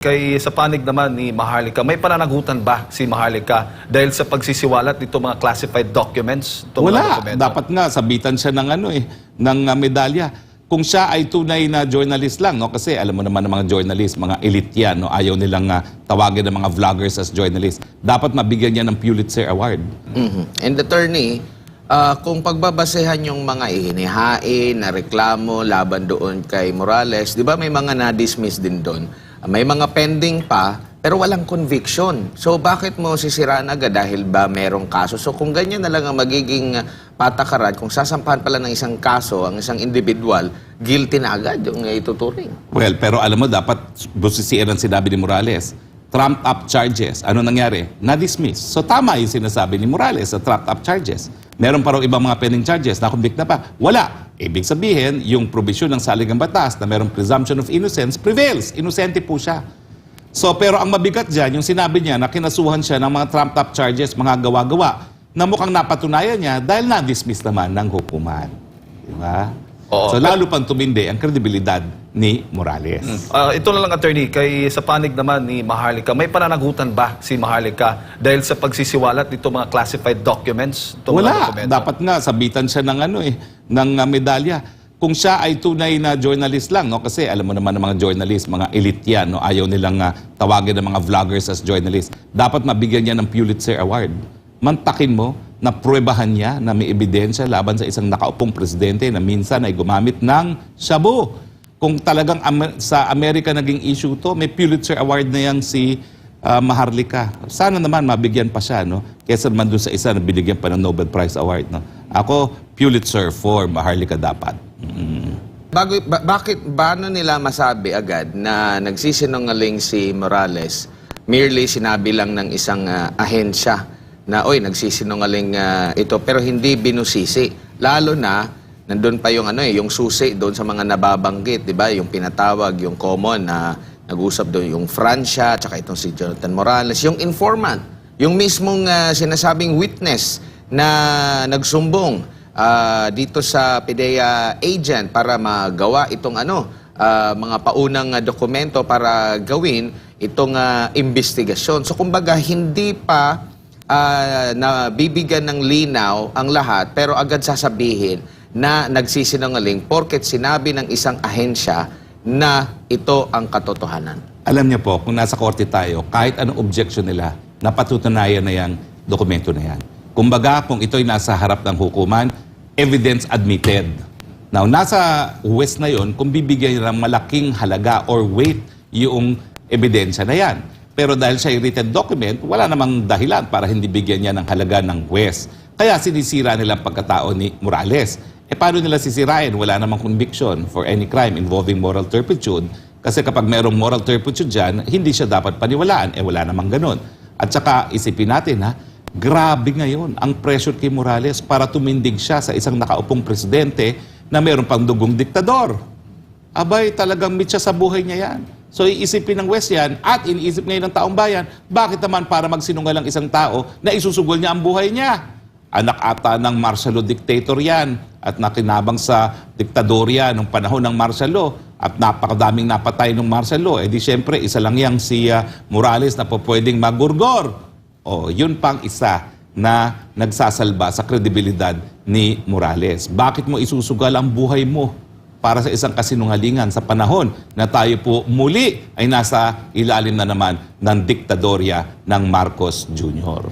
Kay sa panig naman ni Maharlika, may pananagutan ba si Maharlika dahil sa pagsisiwalat nito mga classified documents? itong mga Wala. dokumento? Dapat nga sabitan siya ng ano eh, ng uh, medalya. Kung siya ay tunay na journalist lang, no? Kasi alam mo naman ng mga journalist, mga elite yan, no? Ayaw nilang uh, tawagin ng mga vloggers as journalist. Dapat mabigyan niya ng Pulitzer Award. Mhm. And attorney, ah, kung pagbabasehan yung mga ihinihain na reklamo laban doon kay Morales, di ba may mga na-dismiss din doon? May mga pending pa, pero walang conviction. So bakit mo sisiraan agad dahil ba merong kaso? So kung ganyan na lang ang magiging ah, patakaran, kung sasampahan pala ng isang kaso, ang isang individual, guilty na agad yung ituturing. Well, pero alam mo, dapat busisiin ang sinabi ni Morales. Trumped up charges. Ano nangyari? Na-dismiss. So tama yung sinasabi ni Morales sa trumped up charges. Meron pa raw ibang mga pending charges na convict na pa. Wala. Ibig sabihin, yung provision ng saligang batas na merong presumption of innocence prevails. Inosente po siya. So, pero ang mabigat dyan, yung sinabi niya na kinasuhan siya ng mga trumped up charges, mga gawa-gawa, na mukhang napatunayan niya dahil na-dismiss naman ng hukuman. Di ba? Oo. So, lalo pang tumindi ang kredibilidad ni Morales. Ah, ito na lang attorney, kay sa panig naman ni Maharlika, may pananagutan ba si Maharlika dahil sa pagsisiwalat nito mga classified documents? mga Wala. Dapat nga sabitan siya ng ano eh, ng uh, medalya. Kung siya ay tunay na journalist lang, no? Kasi alam mo naman ng mga journalist, mga elite yan, no? Ayaw nilang uh, tawagin ng mga vloggers as journalist. Dapat mabigyan niya ng Pulitzer Award. Mantakin mo na pruwebahan niya na may ebidensya laban sa isang nakaupong presidente na minsan ay gumamit ng shabu. Kung talagang sa Amerika naging issue to, may Pulitzer Award na yan si ah, Maharlika. Sana naman mabigyan pa siya, no? Kesa naman dun sa isa na binigyan pa ng Nobel Prize Award, no? Ako, Pulitzer for Maharlika dapat. Mm. Bago, ba- bakit ba ano nila masabi agad na nagsisinungaling si Morales? Merely sinabi lang ng isang ah, ahensya na, oy, nagsisinungaling ah, ito, pero hindi binusisi. Lalo na, nandun pa yung ano eh, yung susi doon sa mga nababanggit, di ba? Yung pinatawag, yung common na nag-usap doon, yung Francia, tsaka itong si Jonathan Morales, yung informant, yung mismong ah, sinasabing witness na nagsumbong ah, dito sa PDEA agent para magawa itong ano ah, mga paunang ah, dokumento para gawin itong ah, investigasyon. So kumbaga hindi pa ah, na bibigyan ng linaw ang lahat pero agad sasabihin na nagsisinungaling porket sinabi ng isang ahensya na ito ang katotohanan. Alam niyo po, kung nasa korte tayo, kahit anong objection nila, napatutunayan na yung dokumento na yan. Kumbaga, kung ito'y nasa harap ng hukuman, evidence admitted. Now, nasa West na yon, kung bibigyan ng malaking halaga or weight yung ebidensya na yan. Pero dahil siya written document, wala namang dahilan para hindi bigyan niya ng halaga ng West. Kaya sinisira nila ang pagkatao ni Morales. E paano nila sisirain? Wala namang conviction for any crime involving moral turpitude. Kasi kapag mayroong moral turpitude dyan, hindi siya dapat paniwalaan. Eh wala namang ganun. At saka isipin natin ha, grabe ngayon ang pressure kay Morales para tumindig siya sa isang nakaupong presidente na mayroong pang dugong diktador. Abay, talagang mitya sa buhay niya yan. So iisipin ng West yan at iniisip ngayon ng taong bayan, bakit naman para magsinungalang isang tao na isusugol niya ang buhay niya? Anak ata ng martial law dictator yan at nakinabang sa diktadorya nung panahon ng martial law at napakadaming napatay ng martial law. Eh di syempre, isa lang yang si ah, Morales na po pwedeng magurgor. O, yun pang isa na nagsasalba sa kredibilidad ni Morales. Bakit mo isusugal ang buhay mo para sa isang kasinungalingan sa panahon na tayo po muli ay nasa ilalim na naman ng diktadorya ng Marcos Jr.